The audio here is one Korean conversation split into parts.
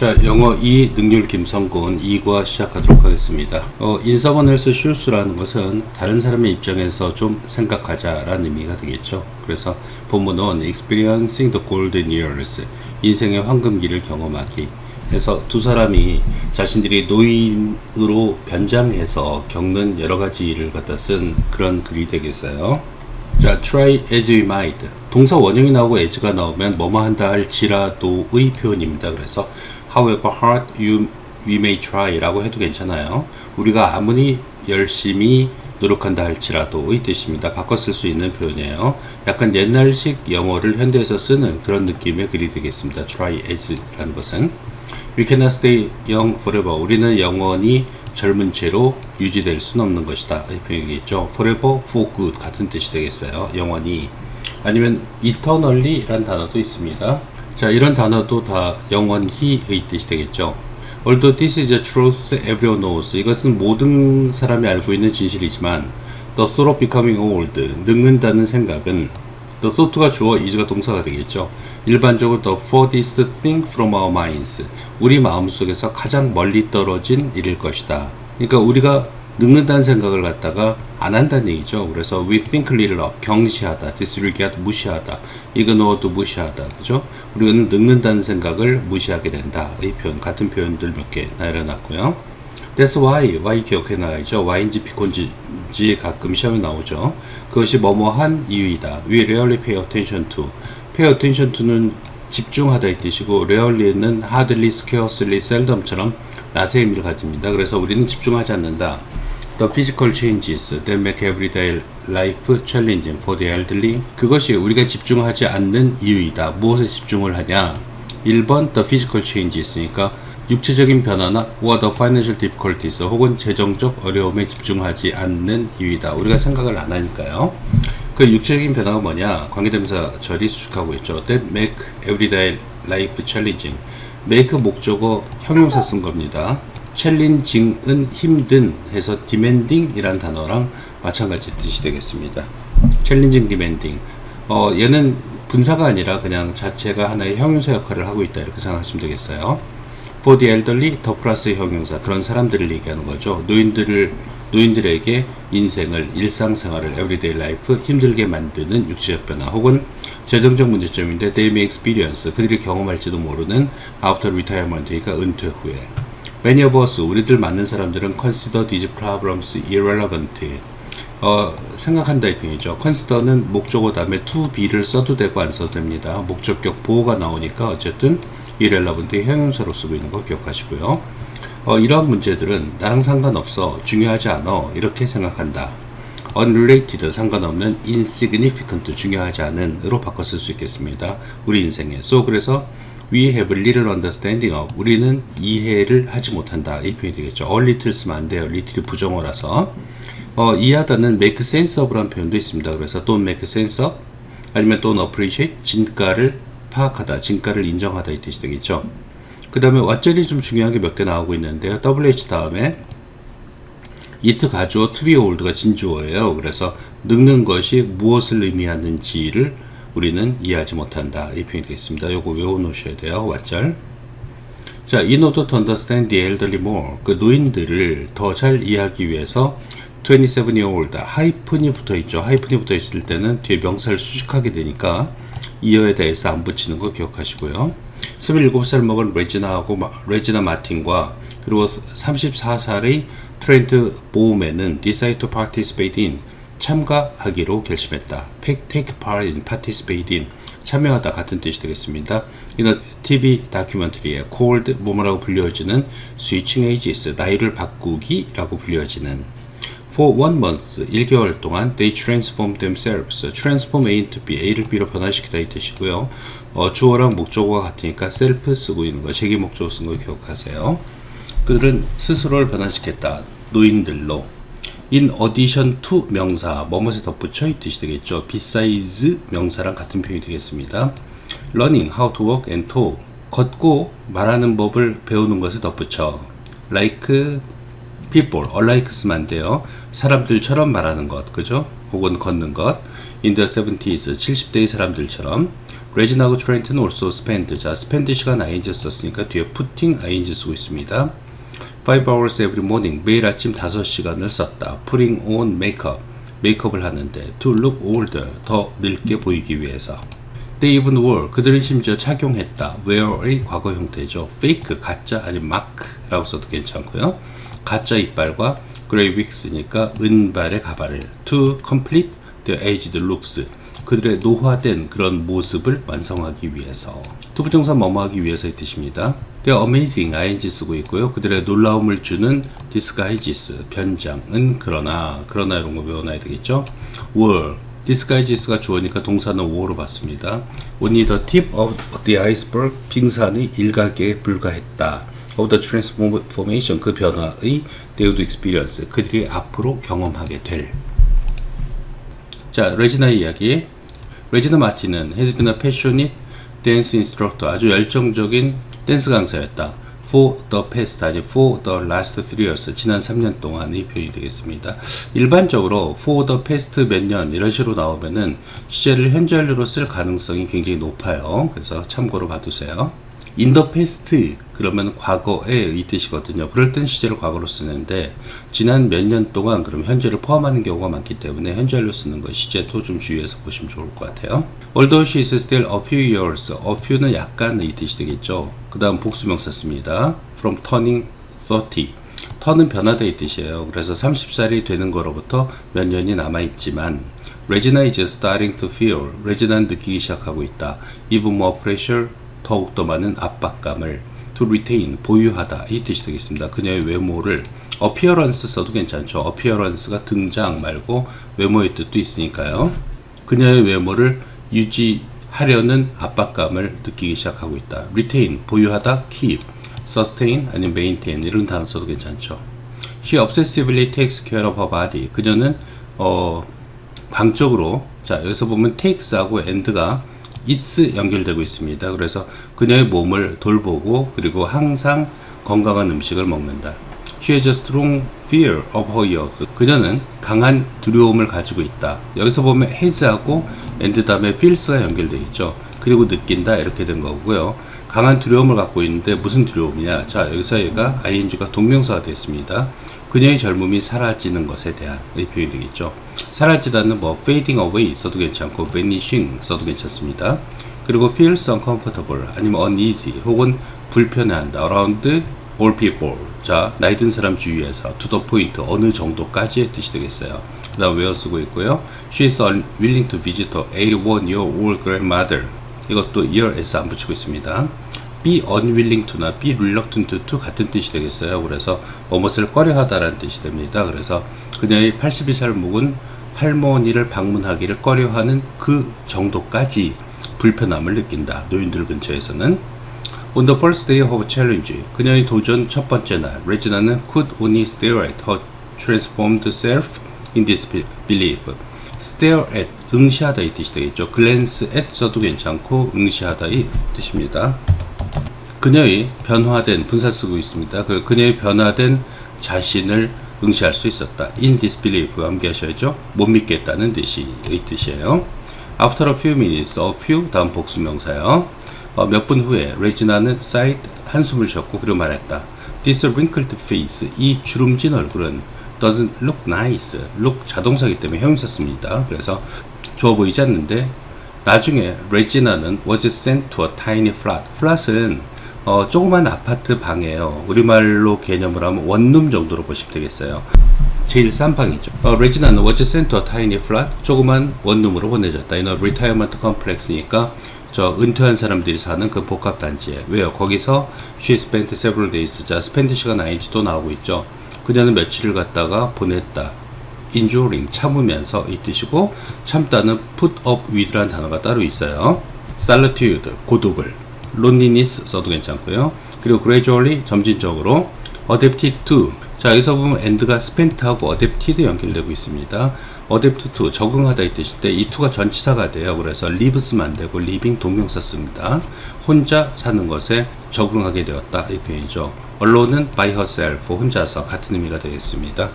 자, 영어 2 능률 김성곤 2과 시작하도록 하겠습니다. 어, someone else's shoes라는 것은 다른 사람의 입장에서 좀 생각하자라는 의미가 되겠죠. 그래서 본문은 experiencing the golden years, 인생의 황금기를 경험하기. 그래서 두 사람이 자신들이 노인으로 변장해서 겪는 여러 가지 일을 갖다 쓴 그런 글이 되겠어요. 자, try as we might. 동사 원형이 나오고 as가 나오면 뭐뭐 한다 할지라도의 표현입니다. 그래서 however hard you we may try라고 해도 괜찮아요. 우리가 아무리 열심히 노력한다 할지라도의 뜻입니다. 바꿔 쓸 수 있는 표현이에요. 약간 옛날식 영어를 현대에서 쓰는 그런 느낌의 글이 되겠습니다. try as라는 것은 We cannot stay young forever. 우리는 영원히 젊은 채로 유지될 수는 없는 것이다. 이 표현이겠죠. forever for good 같은 뜻이 되겠어요. 영원히. 아니면 eternally라는 단어도 있습니다. 자, 이런 단어도 다 영원히의 뜻이 되겠죠. Although this is the truth everyone knows. 이것은 모든 사람이 알고 있는 진실이지만 the thought of becoming old, 늙는다는 생각은 the thought가 주어 is가 동사가 되겠죠. 일반적으로 the furthest thing from our minds. 우리 마음속에서 가장 멀리 떨어진 일일 것이다. 그러니까 우리가 늙는다는 생각을 갖다가 안 한다는 얘기죠. 그래서 we think little of 경시하다, disregard 무시하다, ignore도 무시하다, 그죠? 우리는 늙는다는 생각을 무시하게 된다. 이 표현 같은 표현들 몇 개 나열해놨고요. That's why, why 기억해 놔야죠. Y인지 B인지 가끔 시험에 나오죠. 그것이 뭐뭐한 이유이다. We rarely pay attention to. Pay attention to는 집중하다 이 뜻이고 rarely는 hardly, scarcely, seldom처럼 낫의 의미를 가집니다. 그래서 우리는 집중하지 않는다. The physical changes that make everyday life challenging for the elderly. 그것이 우리가 집중하지 않는 이유이다. 무엇에 집중을 하냐? 1번 the physical changes니까 육체적인 변화나 or the financial difficulties 혹은 재정적 어려움에 집중하지 않는 이유이다. 우리가 생각을 안 하니까요. 그 육체적인 변화가 뭐냐? 관계대명사 절이 수식하고 있죠. That make everyday life challenging. make 목적어 형용사 쓴 겁니다. 챌린징은 힘든 해서 demanding 이란 단어랑 마찬가지 뜻이 되겠습니다. 챌린징 demanding. 어, 얘는 분사가 아니라 그냥 자체가 하나의 형용사 역할을 하고 있다 이렇게 생각하시면 되겠어요. for the elderly 더 플러스 형용사 그런 사람들을 얘기하는 거죠. 노인들을 노인들에게 인생을 일상생활을 everyday life 힘들게 만드는 육체적 변화 혹은 재정적 문제점인데 they may experience 그들이 경험할지도 모르는 after retirement 그러니까 은퇴 후에 many of us 우리들 많은 사람들은 consider these problems irrelevant 어, 생각한다 이 표현이죠. consider는 목적어 다음에 to be를 써도 되고 안 써도 됩니다. 목적격 보호가 나오니까 어쨌든 irrelevant 형용사로 쓰고 있는 거 기억하시고요. 어, 이러한 문제들은 나랑 상관없어 중요하지 않아 이렇게 생각한다. unrelated 상관없는 insignificant 중요하지 않은으로 바꿔 쓸 수 있겠습니다. 우리 인생에. so 그래서 we have little understanding of 우리는 이해를 하지 못한다 이 표현이 되겠죠. a little 쓰면 안 돼요. little 부정어라서 어, 이해하다는 make sense of라는 표현도 있습니다. 그래서 don't make sense of 아니면 don't appreciate 진가를 파악하다, 진가를 인정하다 이 뜻이 되겠죠. 그 다음에 왓절이 좀 중요한 게 몇 개 나오고 있는데요. WH 다음에 it 가주어 to be old가 진주어예요. 그래서 늙는 것이 무엇을 의미하는지를 우리는 이해하지 못한다. 이 표현이 되겠습니다. 요거 외워놓으셔야 돼요. 왓절. 자, in order to understand the elderly more, 그 노인들을 더 잘 이해하기 위해서 27 year old, 하이픈이 붙어 있죠. 하이픈이 붙어 있을 때는 뒤에 명사를 수식하게 되니까 이어에 대해서 안 붙이는 거 기억하시고요. 27살 먹은 레지나하고 레지나 마틴과 그리고 34살의 트렌트 보우맨은 decide to participate in 참가하기로 결심했다. take part in participate in 참여하다 같은 뜻이 되겠습니다. 이는 TV 다큐멘터리에 called 뭐뭐라고 불려지는 switching ages 나이를 바꾸기라고 불려지는 For one month, 1개월 동안 they transform themselves. transform A into B, A를 B로 변화시키다 이 뜻이고요. 어, 주어랑 목적어가 같으니까 self 쓰고 있는 거, 제기 목적어 쓴 거 기억하세요. 그들은 스스로를 변화시켰다. 노인들로. In addition to 명사, 뭐뭇에 덧붙여 이 뜻이 되겠죠. besides 명사랑 같은 표현이 되겠습니다. learning how to walk and talk. 걷고 말하는 법을 배우는 것에 덧붙여. like people, 안 돼요. 사람들처럼 말하는 것, 그죠? 혹은 걷는 것. in the 70s 70대의 사람들처럼 레지나고 트렌트는 also spend 자 spend 시간 ing 썼으니까 뒤에 putting ing 쓰고 있습니다 5 hours every morning. 매일 아침 5시간을 썼다. Putting on makeup. 메이크업을 하는데 to look older 더 늙게 보이기 위해서. They even wore 그들은 심지어 착용했다. Wear의 과거 형태죠. Fake 가짜 아니면 mark라고 써도 괜찮고요. 가짜 이빨과 grey wigs니까 은발의 가발을 to complete their aged looks. 그들의 노화된 그런 모습을 완성하기 위해서. 투부정사 뭐뭐하기 위해서의 뜻입니다. They're amazing ing 쓰고 있고요. 그들의 놀라움을 주는 disguises 변장은 그러나 그러나 이런 거 외워놔야 되겠죠. were disguises가 주어니까 동사는 were로 봤습니다. Only the tip of the iceberg 빙산의 일각에 불과했다. of the transformation 그 변화의 they would experience 그들이 앞으로 경험하게 될 자, 레지나의 이야기. 레지나 마틴은 has been a passionate dance instructor. 아주 열정적인 댄스 강사였다. For the past 아니 for the last three years 지난 3년 동안의 표현이 되겠습니다. 일반적으로 for the past 몇 년 이런 식으로 나오면은 시제를 현재완료로 쓸 가능성이 굉장히 높아요. 그래서 참고로 봐두세요. Past 그러면 과거의 이 뜻이거든요. 그럴 땐 시제를 과거로 쓰는데 지난 몇 년 동안 그럼 현재를 포함하는 경우가 많기 때문에 현재로 쓰는 거 시제도 좀 주의해서 보시면 좋을 것 같아요. Although she is still a few years, a few는 약간 이 뜻이 되겠죠. 그 다음 복수명사 씁니다. From turning 30. 턴은 변화다 이 뜻이에요. 그래서 30살이 되는 거로부터 몇 년이 남아 있지만 레지나 is starting to feel. 레지나는 느끼기 시작하고 있다. Even more pressure. 더욱 더 많은 압박감을 to retain 보유하다 이 뜻이 되겠습니다. 그녀의 외모를 appearance 써도 괜찮죠. appearance가 등장 말고 외모의 뜻도 있으니까요. 그녀의 외모를 유지하려는 압박감을 느끼기 시작하고 있다. retain 보유하다, keep, sustain 아니면 maintain 이런 단어 써도 괜찮죠. She obsessively takes care of her body. 그녀는 어 광적으로 자 여기서 보면 takes하고 and가 it's 연결되고 있습니다. 그래서 그녀의 몸을 돌보고 그리고 항상 건강한 음식을 먹는다. She has a strong fear of her youth. 그녀는 강한 두려움을 가지고 있다. 여기서 보면 has하고 and 다음에 feels가 연결되어 있죠. 그리고 느낀다 이렇게 된 거고요. 강한 두려움을 갖고 있는데 무슨 두려움이냐? 자 여기서 얘가 ing가 동명사가 됐습니다. 그녀의 젊음이 사라지는 것에 대한 이 표현이 되겠죠. 사라지다는 뭐 fading away 써도 괜찮고 vanishing 써도 괜찮습니다. 그리고 feels uncomfortable 아니면 uneasy 혹은 불편해한다 around all people 자 나이 든 사람 주위에서 to the point 어느 정도까지의 뜻이 되겠어요. 그 다음 외어 쓰고 있고요. She is unwilling to visit her 81 year old grandmother 이것도 year s 안 붙이고 있습니다. Be unwilling to나 be reluctant to 같은 뜻이 되겠어요. 그래서 무엇을 꺼려하다라는 뜻이 됩니다. 그래서 그녀의 82살 묵은 할머니를 방문하기를 꺼려하는 그 정도까지 불편함을 느낀다. 노인들 근처에서는 On the first day of challenge, 그녀의 도전 첫 번째 날, 레지나는 could only stare at her transformed self in disbelief. stare at, 응시하다 이 뜻이 되겠죠. glance at 써도 괜찮고 응시하다 이 뜻입니다. 그녀의 변화된 분사 쓰고 있습니다. 그 그녀의 변화된 자신을 응시할 수 있었다. in disbelief 암기하셔야죠. 못 믿겠다는 뜻이 의 뜻이에요. After a few minutes, a few 다음 복수명사요. 어, 몇분 후에 레지나는 sighed 한숨을 쉬었고 그리고 말했다. This wrinkled face 이 주름진 얼굴은 doesn't look nice. look 자동사기 때문에 형용사 씁니다. 그래서 좋아 보이지 않는데 나중에 레지나는 was sent to a tiny flat. flat은 어, 조그만 아파트 방이에요. 우리말로 개념을 하면 원룸 정도로 보시면 되겠어요. 제일 싼 방이죠. 어, 레지나는 to a tiny flat. 조그만 원룸으로 보내졌다. 이는 retirement complex니까 저 은퇴한 사람들이 사는 그 복합 단지에 왜요? 거기서 she spent several days. 자, spend 시간 ing도 나오고 있죠. 그녀는 며칠을 갔다가 보냈다. enduring 참으면서 이 뜻이고 참다는 put up with라는 단어가 따로 있어요. solitude 고독을 loneliness 써도 괜찮고요. 그리고 gradually 점진적으로 adapted to 자 여기서 보면 and가 spent하고 adapted 연결되고 있습니다. adapt to 적응하다 이 뜻인데 이 to가 전치사가 돼요. 그래서 live 쓰면 안 되고 living 동명사 씁니다. 혼자 사는 것에 적응하게 되었다 이 표현이죠. 언론은 by herself 혼자서 같은 의미가 되겠습니다.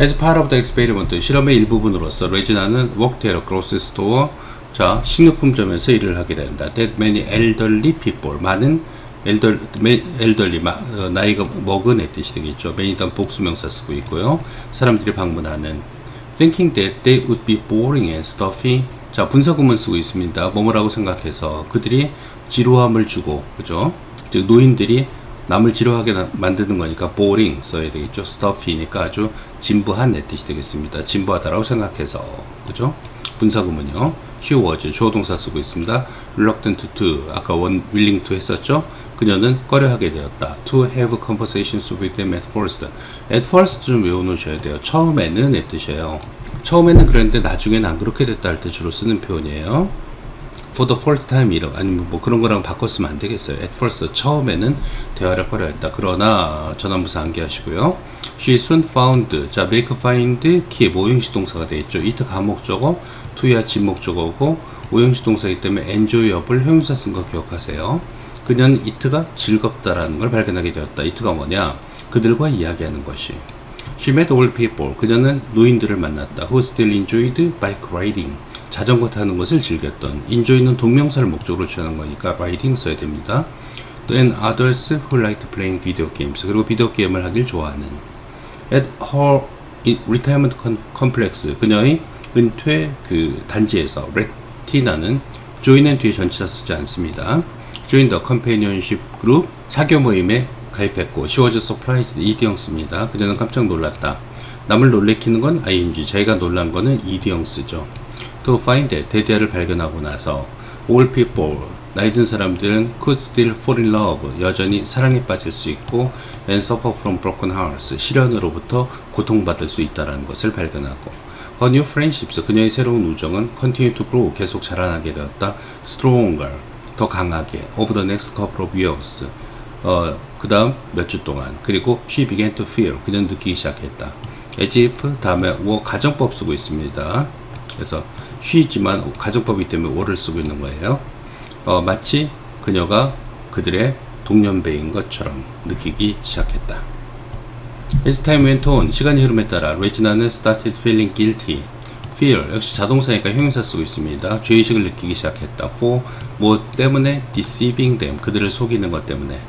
As part of the experiment, 실험의 일부분으로서 레지나는 worked at a grocery store, 자 식료품점에서 일을 하게 된다. That many elderly people, 많은 엘덜, 엘덜리, 마, 어, 나이가 먹은의 뜻이 되겠죠. many는 복수명사 쓰고 있고요. 사람들이 방문하는 thinking that they would be boring and stuffy. 자 분사구문 쓰고 있습니다. 뭐뭐라고 생각해서 그들이 지루함을 주고 그죠? 즉 노인들이 남을 지루하게 나- 만드는 거니까 boring 써야 되겠죠. stuffy니까 아주 진부한 내 뜻이 되겠습니다. 진부하다라고 생각해서 그죠? 분사구문요. She was 주어 동사 쓰고 있습니다. reluctant to 아까 원 willing to 했었죠. 그녀는 꺼려하게 되었다. to have conversations with them at first. at first 좀 외워놓으셔야 돼요. 처음에는 의 뜻이에요. 처음에는 그랬는데 나중에는 안 그렇게 됐다 할 때 주로 쓰는 표현이에요. For the first time 이런 아니면 뭐 그런 거랑 바꿨으면 안 되겠어요. at first 처음에는 대화를 꺼려 했다. 그러나 전환부사 암기하시고요. she soon found 자 make find 키 모형식 동사가 되겠죠. it 가목적어 to야 진목적어고 오형식 동사이기 때문에 enjoyable 형용사 쓴 거 기억하세요. 그녀는 it가 즐겁다라는 걸 발견하게 되었다. it가 뭐냐? 그들과 이야기하는 것이. She met old people. 그녀는 노인들을 만났다. Who still enjoyed bike riding. 자전거 타는 것을 즐겼던. enjoy는 동명사를 목적으로 취하는 거니까 riding 써야 됩니다. Then others who liked playing video games. 그리고 비디오 게임을 하길 좋아하는. At her retirement complex. 그녀의 은퇴 그 단지에서 레티나는 join은 뒤에 전치사 쓰지 않습니다. join the companionship group 사교 모임에 가입했고 she was surprised 이디형 씁니다. 그녀는 깜짝 놀랐다. 남을 놀래키는 건 ing, 자기가 놀란 거는 이디형 쓰죠. To find it, 데디아를 발견하고 나서 all people, 나이 든 사람들은 could still fall in love, 여전히 사랑에 빠질 수 있고 and suffer from broken hearts, 시련으로부터 고통받을 수 있다는 것을 발견하고 her new friendships, 그녀의 새로운 우정은 continue to grow, 계속 자라나게 되었다. stronger, 더 강하게 over the next couple of years, 어, 그 다음 몇 주 동안 그리고 she began to feel 그녀는 느끼기 시작했다 as if 다음에 워 가정법 쓰고 있습니다 그래서 she지만 가정법이기 때문에 워를 쓰고 있는 거예요 어, 마치 그녀가 그들의 동년배인 것처럼 느끼기 시작했다 As time went on 시간이 흐름에 따라 레지나는 started feeling guilty feel 역시 자동사니까 형용사 쓰고 있습니다. 죄의식을 느끼기 시작했다. for 뭐 때문에 deceiving them 그들을 속이는 것 때문에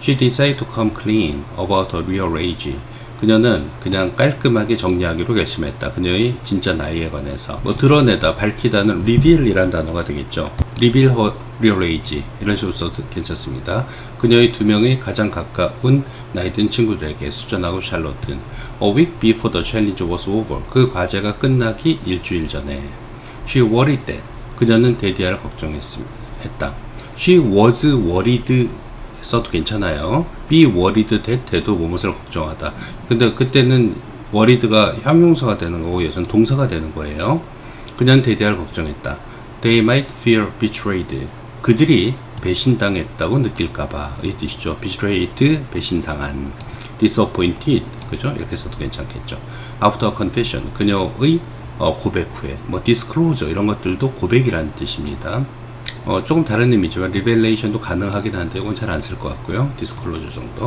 she decided to come clean about her real age 그녀는 그냥 깔끔하게 정리하기로 결심했다. 그녀의 진짜 나이에 관해서 뭐 드러내다, 밝히다는 reveal이라는 단어가 되겠죠. real age 이런 식으로 써도 괜찮습니다. 그녀의 두 명의 가장 가까운 나이든 친구들에게 수전하고 샬롯은 a week before the challenge was over 그 과제가 끝나기 일주일 전에 she worried that 그녀는 데디아를 걱정했다. she was worried 써도 괜찮아요. be worried that 돼도 무엇을 걱정하다. 근데 그때는 worried가 형용사가 되는 거고 예전 동사가 되는 거예요. 그녀는 데디아를 걱정했다. They might feel betrayed. 그들이 배신당했다고 느낄까봐 이 뜻이죠. betrayed 배신당한. disappointed 그죠? 이렇게 써도 괜찮겠죠. After confession 그녀의 어, 고백 후에 뭐 disclosure 이런 것들도 고백이라는 뜻입니다. 어, 조금 다른 의미지만 리벨레이션도 가능하긴 한데 이건 잘 안 쓸 것 같고요. 디스클로저 정도.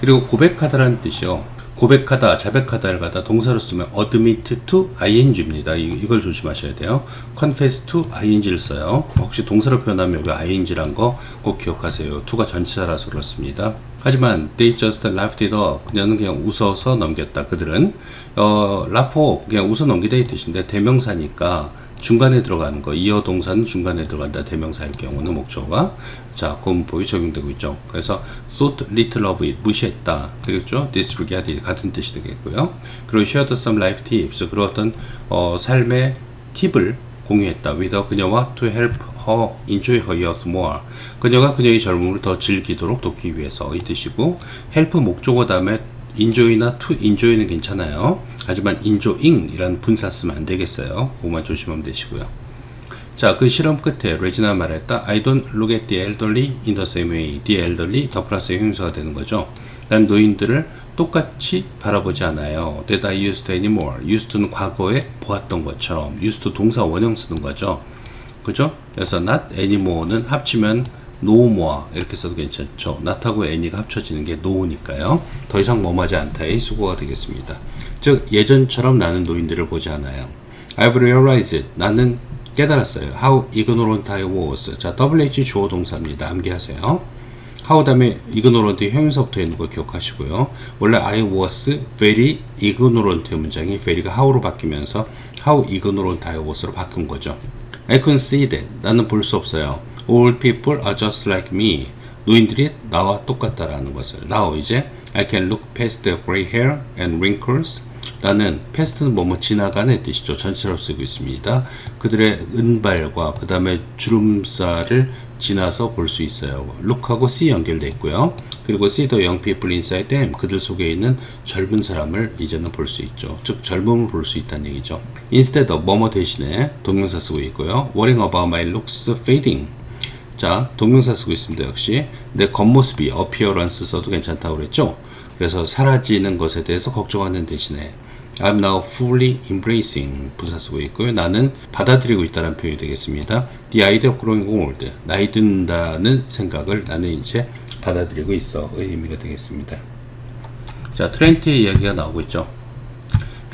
그리고 고백하다라는 뜻이요. 고백하다, 자백하다를 갖다 동사로 쓰면 admit to ing입니다. 이, 이걸 조심하셔야 돼요. confess to ing를 써요. 혹시 동사로 표현하면 여기 ing란 거 꼭 기억하세요. to가 전치사라서 그렇습니다. 하지만 they just laughed it off. 그녀는 그냥 웃어서 넘겼다. 그들은 어, laugh 그냥 웃어 넘기다 이 뜻인데 대명사니까 중간에 들어가는 거 이어 동사는 중간에 들어간다. 대명사일 경우는 목적어가 자 고문법이 적용되고 있죠. 그래서 thought little of it 무시했다. 그렇죠? disregard 같은 뜻이 되겠고요. 그리고 shared some life tips. 그리고 어떤 어, 삶의 팁을 공유했다. with 그녀와 to help her enjoy her years more. 그녀가 그녀의 젊음을 더 즐기도록 돕기 위해서 이 뜻이고 help 목적어 다음에 enjoy나 to enjoy는 괜찮아요. 하지만 enjoying 이라는 분사 쓰면 안 되겠어요. 그것만 조심하면 되시고요. 자, 그 실험 끝에 레지나 말했다. I don't look at the elderly in the same way. the elderly 더 플러스의 형용사가 되는 거죠. 난 노인들을 똑같이 바라보지 않아요. that I used to anymore. used to는 과거에 보았던 것처럼 used 동사 원형 쓰는 거죠. 그죠? 그래서 not anymore는 합치면 no more 이렇게 써도 괜찮죠. not하고 any가 합쳐지는 게 no니까요. 더 이상 뭐하지 않다의 수고가 되겠습니다. 즉 예전처럼 나는 노인들을 보지 않아요. I've realized 나는 깨달았어요. How ignorant I was. 자, WH 주어 동사입니다. 암기하세요. how 다음에 ignorant 형용사부터 있는 거 기억하시고요. 원래 I was very ignorant의 문장이 very가 how로 바뀌면서 how ignorant I was로 바꾼 거죠. I can see that. 나는 볼 수 없어요. All people are just like me. 노인들이 나와 똑같다라는 것을. Now 이제 I can look past the gray hair and wrinkles. 나는 past는 뭐뭐 지나가는 뜻이죠. 전체로 쓰고 있습니다. 그들의 은발과 그 다음에 주름살을 지나서 볼 수 있어요. look하고 see 연결돼 있고요. 그리고 see the young people inside them. 그들 속에 있는 젊은 사람을 이제는 볼 수 있죠. 즉 젊음을 볼 수 있다는 얘기죠. instead of 뭐뭐 대신에 동명사 쓰고 있고요. worrying about my looks fading. 자, 동명사 쓰고 있습니다. 역시 내 겉모습이 appearance 써도 괜찮다고 그랬죠. 그래서 사라지는 것에 대해서 걱정하는 대신에 I'm now fully embracing 부사 쓰고 있고요. 나는 받아들이고 있다는 표현이 되겠습니다. The idea of growing old 나이 든다는 생각을 나는 이제 받아들이고 있어의 의미가 되겠습니다. 자, 트렌트의 이야기가 나오고 있죠.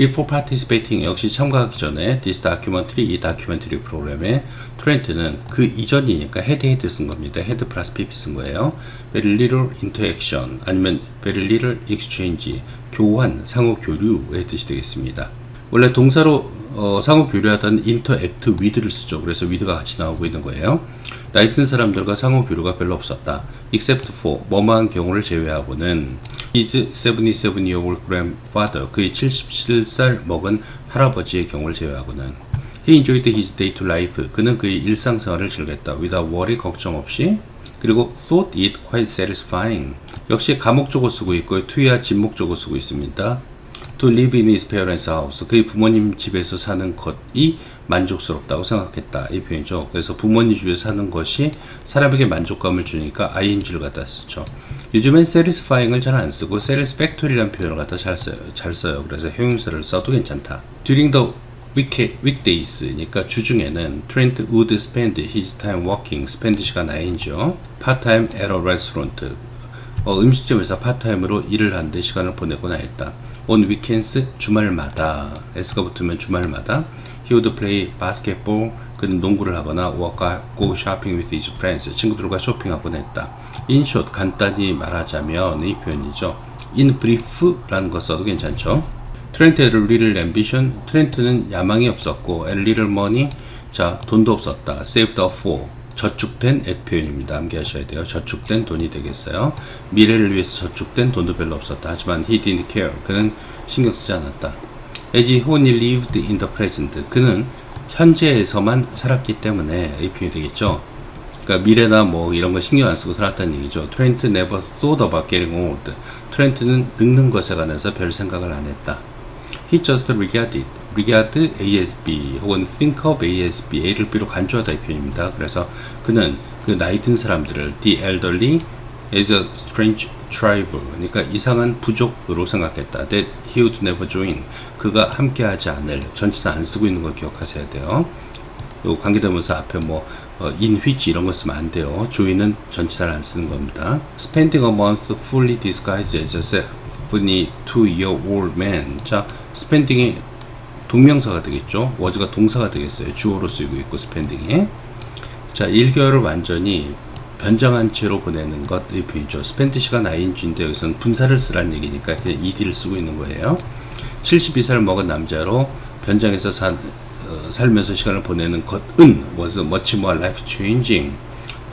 Before participating 역시 참가하기 전에 this documentary 이 다큐멘터리 프로그램에 트렌트는 그 이전이니까 헤드 헤드 쓴 겁니다. 헤드 플러스 PP 쓴 거예요. Very little interaction 아니면 very little exchange 교환 상호 교류의 뜻이 되겠습니다. 원래 동사로 어, 상호 교류하던 interact with를 쓰죠. 그래서 with가 같이 나오고 있는 거예요. 나이 든 사람들과 상호 교류가 별로 없었다. except for 뭐뭐한 경우를 제외하고는 his 77-year-old grandfather 그의 77살 먹은 할아버지의 경우를 제외하고는 he enjoyed his day-to life 그는 그의 일상생활을 즐겼다. without worry 걱정 없이 그리고 thought it quite satisfying 역시 감옥적으로 쓰고 있고요. to야 진목적으로 쓰고 있습니다. To live in his parents' house. 그의 부모님 집에서 사는 것이 만족스럽다고 생각했다. 이 표현이죠. 그래서 부모님 집에서 사는 것이 사람에게 만족감을 주니까 ing를 갖다 쓰죠. 요즘엔 satisfying을 잘 안 쓰고 satisfactory라는 표현을 갖다 잘 써요. 잘 써요. 그래서 형용사를 써도 괜찮다. during the week, weekdays니까 주중에는 Trent would spend his time working. spend 시간 ing죠. part-time at a restaurant. 어, 음식점에서 파트타임으로 일을 하는데 시간을 보내곤 했다. On weekends 주말마다 s가 붙으면 주말마다 he would play basketball 그는 농구를 하거나 or go shopping with his friends 친구들과 쇼핑하곤 했다. in short 간단히 말하자면 이 표현이죠. in brief라는 거 써도 괜찮죠. 트렌트 had a little ambition 트렌트는 야망이 없었고 a little money 자 돈도 없었다. saved up for 저축된 at 표현입니다. 암기하셔야 돼요. 저축된 돈이 되겠어요. 미래를 위해서 저축된 돈도 별로 없었다. 하지만 he didn't care. 그는 신경 쓰지 않았다. As he only lived in the present. 그는 현재에서만 살았기 때문에 이 표현이 되겠죠. 그러니까 미래나 뭐 이런 거 신경 안 쓰고 살았다는 얘기죠. 트렌트 never thought about getting old. 트렌트는 늙는 것에 관해서 별 생각을 안 했다. He just regarded, regard ASB 혹은 think of ASB, A를 B로 간주하다 이 표현입니다. 그래서 그는 그 나이 든 사람들을 the elderly as a strange tribe, 그러니까 이상한 부족으로 생각했다. That he would never join. 그가 함께하지 않을 전치사 안 쓰고 있는 걸 기억하셔야 돼요. 요 관계대명사 앞에 뭐 어, in which 이런 거 쓰면 안 돼요. join은 전치사를 안 쓰는 겁니다. Spending a month fully disguised as a 72-year-old man. 자, spending이 동명사가 되겠죠. was가 동사가 되겠어요. 주어로 쓰이고 있고 spending이. 자, 1개월을 완전히 변장한 채로 보내는 것, 이 표현이죠. 시간 ing인데 여기서는 분사를 쓰라는 얘기니까 그냥 ed를 쓰고 있는 거예요. 72살 먹은 남자로 변장해서 산, 어, 살면서 시간을 보내는 것은 was much more life changing.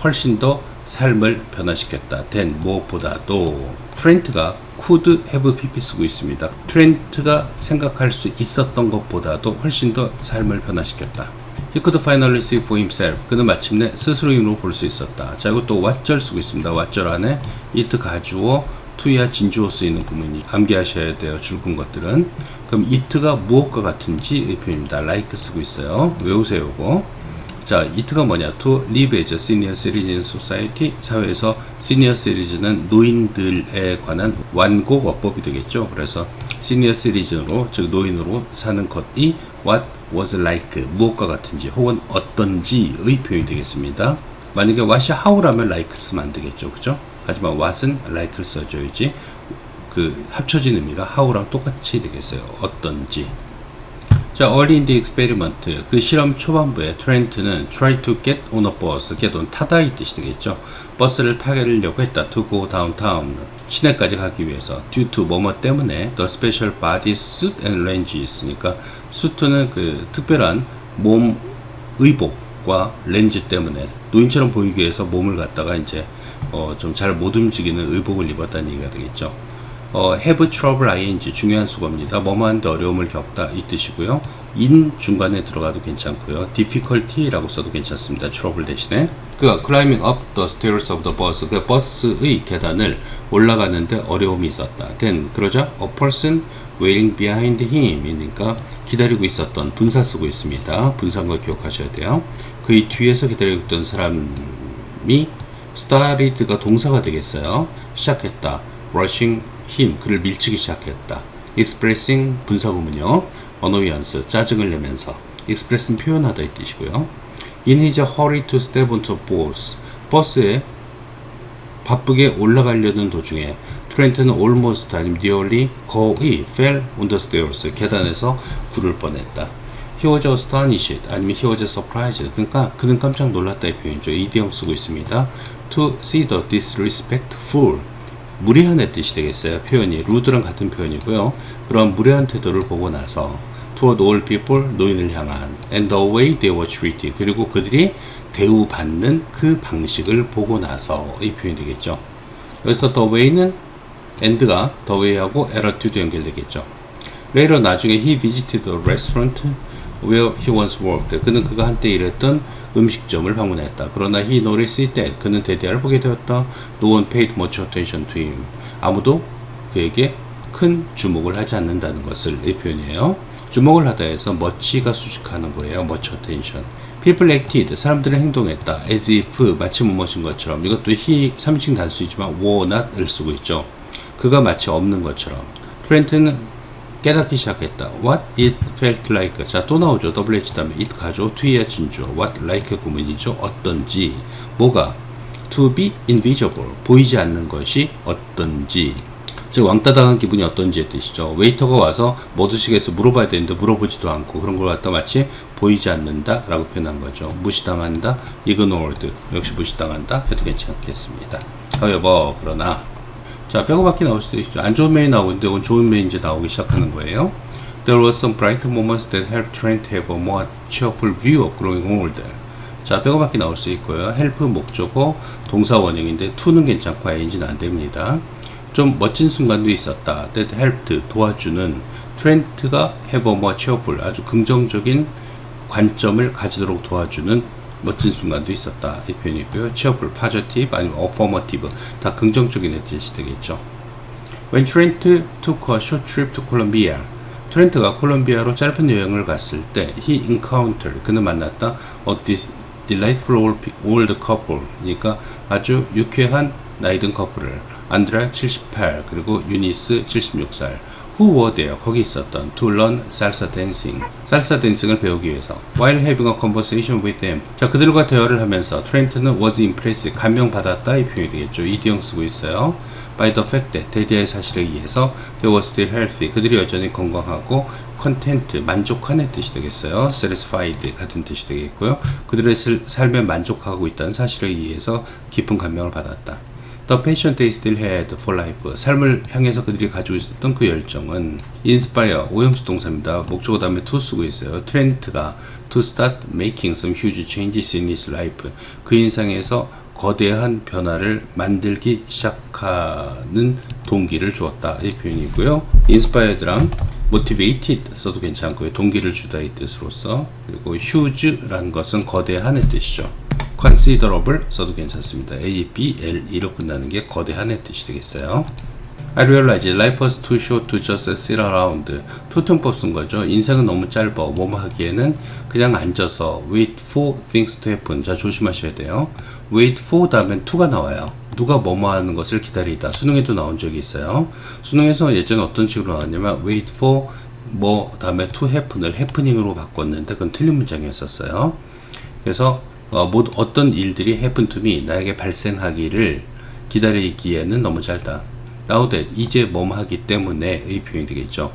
훨씬 더 삶을 변화시켰다. 된 무엇보다도 트렌트가 could have pp 쓰고 있습니다. 트렌트가 생각할 수 있었던 것보다도 훨씬 더 삶을 변화시켰다. He could finally see for himself. 그는 마침내 스스로 힘으로 볼 수 있었다. 자, 이것도 왓절 쓰고 있습니다. 왓절 안에 it 가주어 to야 진주어 쓰이는 구문이 암기하셔야 돼요. 줄근 것들은. 그럼 it가 무엇과 같은지 의 표현입니다. like 쓰고 있어요. 외우세요, 이거. 자, it가 뭐냐? to live as a senior citizen society. 사회에서 senior citizen은 노인들에 관한 완곡 어법이 되겠죠. 그래서 senior citizen으로, 즉 노인으로 사는 것이 what was like, 무엇과 같은지 혹은 어떤지의 표현이 되겠습니다. 만약에 what이 how라면 like 쓰면 안 되겠죠. 그죠? 하지만 what은 like를 써줘야지. 그 합쳐진 의미가 how랑 똑같이 되겠어요. 어떤지. 자, early in the experiment. 그 실험 초반부에 트렌트는 try to get on a bus, get on 타다 이 뜻이 되겠죠. 버스를 타려고 했다. to go downtown. 시내까지 가기 위해서. due to 뭐뭐 때문에 the special body suit and range 있으니까 suit는 그 특별한 몸 의복과 렌즈 때문에 노인처럼 보이기 위해서 몸을 갖다가 이제 어, 좀 잘 못 움직이는 의복을 입었다는 얘기가 되겠죠. 어, have trouble ing 중요한 수거입니다. 뭐뭐한데 어려움을 겪다 이 뜻이고요. in 중간에 들어가도 괜찮고요. difficulty라고 써도 괜찮습니다. trouble 대신에 그 climbing up the stairs of the bus 그 버스의 계단을 올라가는데 어려움이 있었다. then 그러자 a person waiting behind him이니까 기다리고 있었던 분사 쓰고 있습니다. 분사인 걸 기억하셔야 돼요. 그의 뒤에서 기다리고 있던 사람이 started가 동사가 되겠어요. 시작했다. Rushing him 그를 밀치기 시작했다. expressing 분사구문요. annoyance 짜증을 내면서 express는 표현하다 이 뜻이고요. in his hurry to step onto bus 버스에 바쁘게 올라가려는 도중에 트렌트는 almost 아니면 nearly 거의 fell on the stairs 계단에서 구를 뻔했다. He was astonished 아니면 he was surprised 그러니까 그는 깜짝 놀랐다의 표현이죠. 이디엄 쓰고 있습니다. To see the disrespectful 무례한의 뜻이 되겠어요. 표현이 루드랑 같은 표현이고요. 그런 무례한 태도를 보고 나서 toward all people 노인을 향한 and the way they were treated 그리고 그들이 대우받는 그 방식을 보고 나서 이 표현이 되겠죠. 여기서 the way는 and가 the way하고 attitude 연결되겠죠. later 나중에 he visited the restaurant where he once worked. 그는 그가 한때 일했던 음식점을 방문했다. 그러나 he noticed that 그는 대대를 보게 되었다. No one paid much attention to him. 아무도 그에게 큰 주목을 하지 않는다는 것을 이 표현이에요. 주목을 하다 해서 much가 수식하는 거예요. much attention. People acted. 사람들은 행동했다. as if 마치 무엇인 것처럼. 이것도 he 3인칭 단수이지만 were not을 쓰고 있죠. 그가 마치 없는 것처럼. 트렌트는 깨닫기 시작했다. What it felt like. 자, 또 나오죠. WH 다음에 it 가죠. to야 진주. What like 구문이죠. 어떤지. 뭐가? To be invisible. 보이지 않는 것이 어떤지. 즉 왕따 당한 기분이 어떤지의 뜻이죠. 웨이터가 와서 뭐 드시겠어 물어봐야 되는데 물어보지도 않고 그런 걸 갖다 마치 보이지 않는다 라고 표현한 거죠. 무시당한다, ignored 역시 무시당한다 해도 괜찮겠습니다. however 그러나 자 빼고밖에 나올 수도 있죠. 안 좋은 면이 나오는데 이건 좋은 면이 이제 나오기 시작하는 거예요. There were some bright moments that helped Trent have a more cheerful view of growing old. 자, 빼고밖에 나올 수 있고요. help 목적어 동사 원형인데 to는 괜찮고 ing는 안 됩니다. 좀 멋진 순간도 있었다. That helped 도와주는 트렌트가 have a more cheerful 아주 긍정적인 관점을 가지도록 도와주는 멋진 순간도 있었다. 이 표현이고요. cheerful, positive 아니면 affirmative 다 긍정적인 뜻이 되겠죠. When Trent took a short trip to Colombia 트렌트가 콜롬비아로 짧은 여행을 갔을 때 he encountered 그는 만났다 a delightful old couple 그러니까 아주 유쾌한 나이든 커플을 안드레 78 그리고 유니스 76살 who were there 거기 있었던 to learn salsa dancing 살사 댄싱을 배우기 위해서 while having a conversation with them 자 그들과 대화를 하면서 트렌트는 was impressed 감명받았다 이 표현이 되겠죠 이디형 쓰고 있어요 by the fact that 대대의 사실에 의해서 they were still healthy 그들이 여전히 건강하고 content 만족한의 뜻이 되겠어요 satisfied 같은 뜻이 되겠고요 그들의 슬- 삶에 만족하고 있다는 사실에 의해서 깊은 감명을 받았다 The passion they still had for life. 삶을 향해서 그들이 가지고 있었던 그 열정은 inspire, 오형식 동사입니다. 목적어 다음에 to 쓰고 있어요. 트렌트가 to start making some huge changes in his life. 그 인생에서 거대한 변화를 만들기 시작하는 동기를 주었다. 이 표현이고요. inspired랑 motivated 써도 괜찮고요. 동기를 주다 이 뜻으로서 그리고 huge라는 것은 거대한의 뜻이죠. Considerable 써도 괜찮습니다. A, B, L, E로 끝나는 게 거대한의 뜻이 되겠어요. I realize life was too short to just sit around. 투통법 쓴 거죠. 인생은 너무 짧아. 뭐뭐 하기에는 그냥 앉아서 wait for things to happen. 자, 조심하셔야 돼요. wait for 다음엔 to가 나와요. 누가 뭐뭐 하는 것을 기다리다. 수능에도 나온 적이 있어요. 수능에서 예전에 어떤 식으로 나왔냐면 wait for 뭐 다음에 to happen을 happening으로 바꿨는데 그건 틀린 문장이었었어요. 그래서 어, 뭐 어떤 일들이 me 나에게 발생하기를 기다리기에는 너무 짧다. now that 이제 뭐뭐 하기 때문에 의 표현이 되겠죠.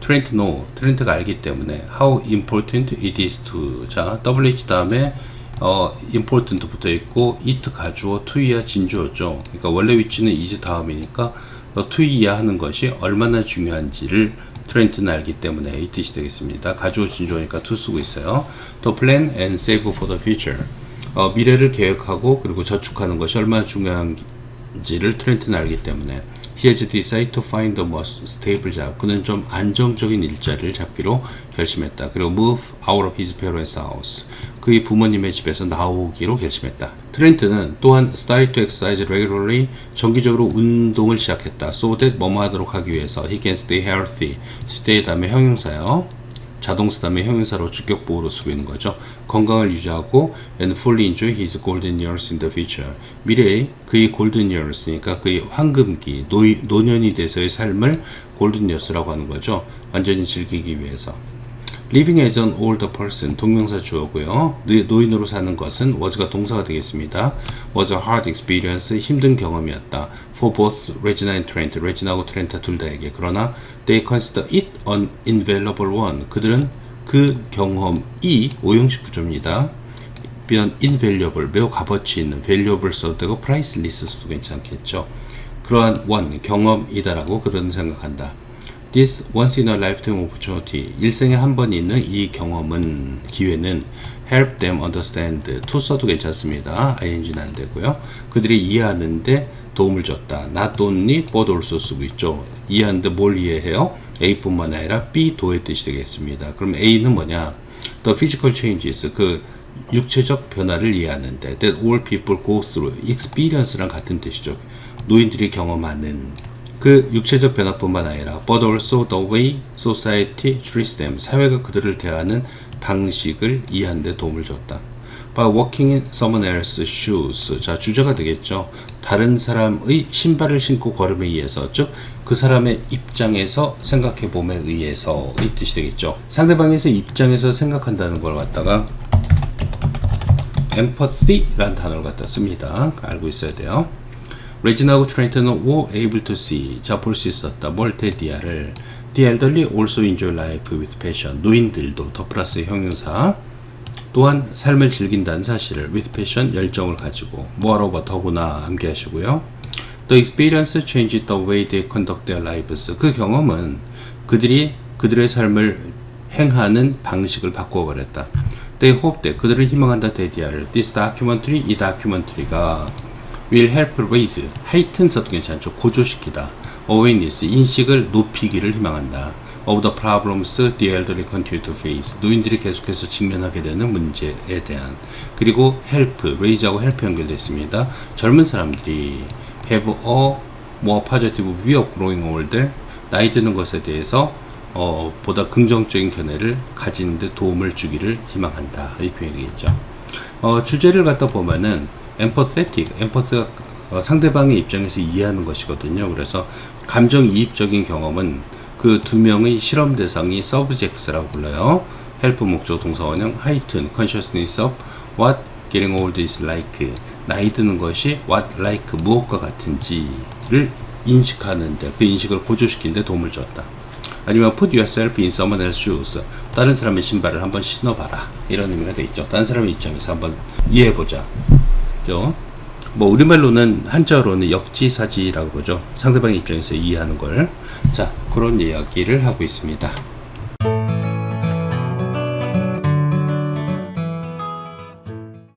트렌트 know 트렌트가 알기 때문에 how important it is to 자 WH 다음에 어 important 붙어 있고 it 가주어 to 이하 진주어죠. 그러니까 원래 위치는 is 다음이니까 어, to 이하 하는 것이 얼마나 중요한지를 트렌트는 알기 때문에 이 뜻이 되겠습니다. 가주어 진주어니까 to 쓰고 있어요. to plan and save for the future. 어, 미래를 계획하고 그리고 저축하는 것이 얼마나 중요한지를 트렌트는 알기 때문에 he has decided to find the most stable job. 그는 좀 안정적인 일자리를 잡기로 결심했다. 그리고 move out of his parents' house. 그의 부모님의 집에서 나오기로 결심했다. 트렌트는 또한 started to exercise regularly 정기적으로 운동을 시작했다. so that 뭐뭐 하도록 하기 위해서 he can stay healthy. stay 다음에 형용사요. 자동사 다음에 형용사로 주격 보호로 쓰고 있는 거죠. 건강을 유지하고 and fully enjoy his golden years in the future. 미래의 그의 golden years니까 그의 황금기, 노, 노년이 돼서의 삶을 golden years라고 하는 거죠. 완전히 즐기기 위해서. Living as an older person 동명사 주어고요. 노- 노인으로 사는 것은 was가 동사가 되겠습니다. was a hard experience 힘든 경험이었다. For both Regina and Trent, 레지나하고 트렌트 둘 다에게 그러나 they consider it an invaluable one. 그들은 그 경험이 오형식 구조입니다. 비한 invaluable 매우 값어치 있는 valuable 써도 되고 priceless 써도 괜찮겠죠. 그러한 one 경험이다라고 그들은 생각한다. This once in a lifetime opportunity 일생에 한 번 있는 이 경험은 기회는 help them understand to 써도 괜찮습니다. ing는 안 되고요. 그들이 이해하는데 도움을 줬다. not only but also 쓰고 있죠. 이해하는데 뭘 이해해요? A뿐만 아니라 B 도의 뜻이 되겠습니다. 그럼 A는 뭐냐? The physical changes 그 육체적 변화를 이해하는데 that all people go through experience랑 같은 뜻이죠. 노인들이 경험하는 그 육체적 변화뿐만 아니라 but also the way society treats them 사회가 그들을 대하는 방식을 이해하는 데 도움을 줬다. By walking in someone else's shoes 자 주제가 되겠죠. 다른 사람의 신발을 신고 걸음에 의해서 즉 그 사람의 입장에서 생각해 봄에 의해서 이 뜻이 되겠죠. 상대방에서 입장에서 생각한다는 걸 갖다가 empathy라는 단어를 갖다 씁니다. 알고 있어야 돼요. 레지나하고 트렌트는 were able to see 자 볼 수 있었다. 뭘 테디아를 The elderly also enjoy life with passion. 노인들도 더 플러스 형용사 또한 삶을 즐긴다는 사실을 with passion 열정을 가지고 moreover 더구나 함께 하시고요. The experience changed the way they conduct their lives. 그 경험은 그들이 그들의 삶을 행하는 방식을 바꾸어 버렸다. They hope that 그들은 희망한다 데디아를 This documentary 이 다큐멘터리가 will help raise heighten 써도 괜찮죠 고조시키다 awareness 인식을 높이기를 희망한다 of the problems the elderly continue to face 노인들이 계속해서 직면하게 되는 문제에 대한 그리고 help raise하고 help 연결되어 있습니다 젊은 사람들이 have a more positive view of growing older 나이 드는 것에 대해서 어, 보다 긍정적인 견해를 가지는 데 도움을 주기를 희망한다 이 표현이 되겠죠 어, 주제를 갖다 보면은 empathetic, empath가 어, 상대방의 입장에서 이해하는 것이거든요. 그래서 감정이입적인 경험은 그 두 명의 실험 대상이 subjects라고 불러요. help 목적 동사 원형, heighten, consciousness of what getting old is like. 나이 드는 것이 what like 무엇과 같은지를 인식하는데 그 인식을 고조시키는데 도움을 줬다. 아니면 put yourself in someone else's shoes. 다른 사람의 신발을 한번 신어봐라. 이런 의미가 되겠죠. 다른 사람의 입장에서 한번 이해해보자. 그죠? 뭐 우리말로는 한자어로는 역지사지라고 보죠. 상대방의 입장에서 이해하는 걸. 자, 그런 이야기를 하고 있습니다.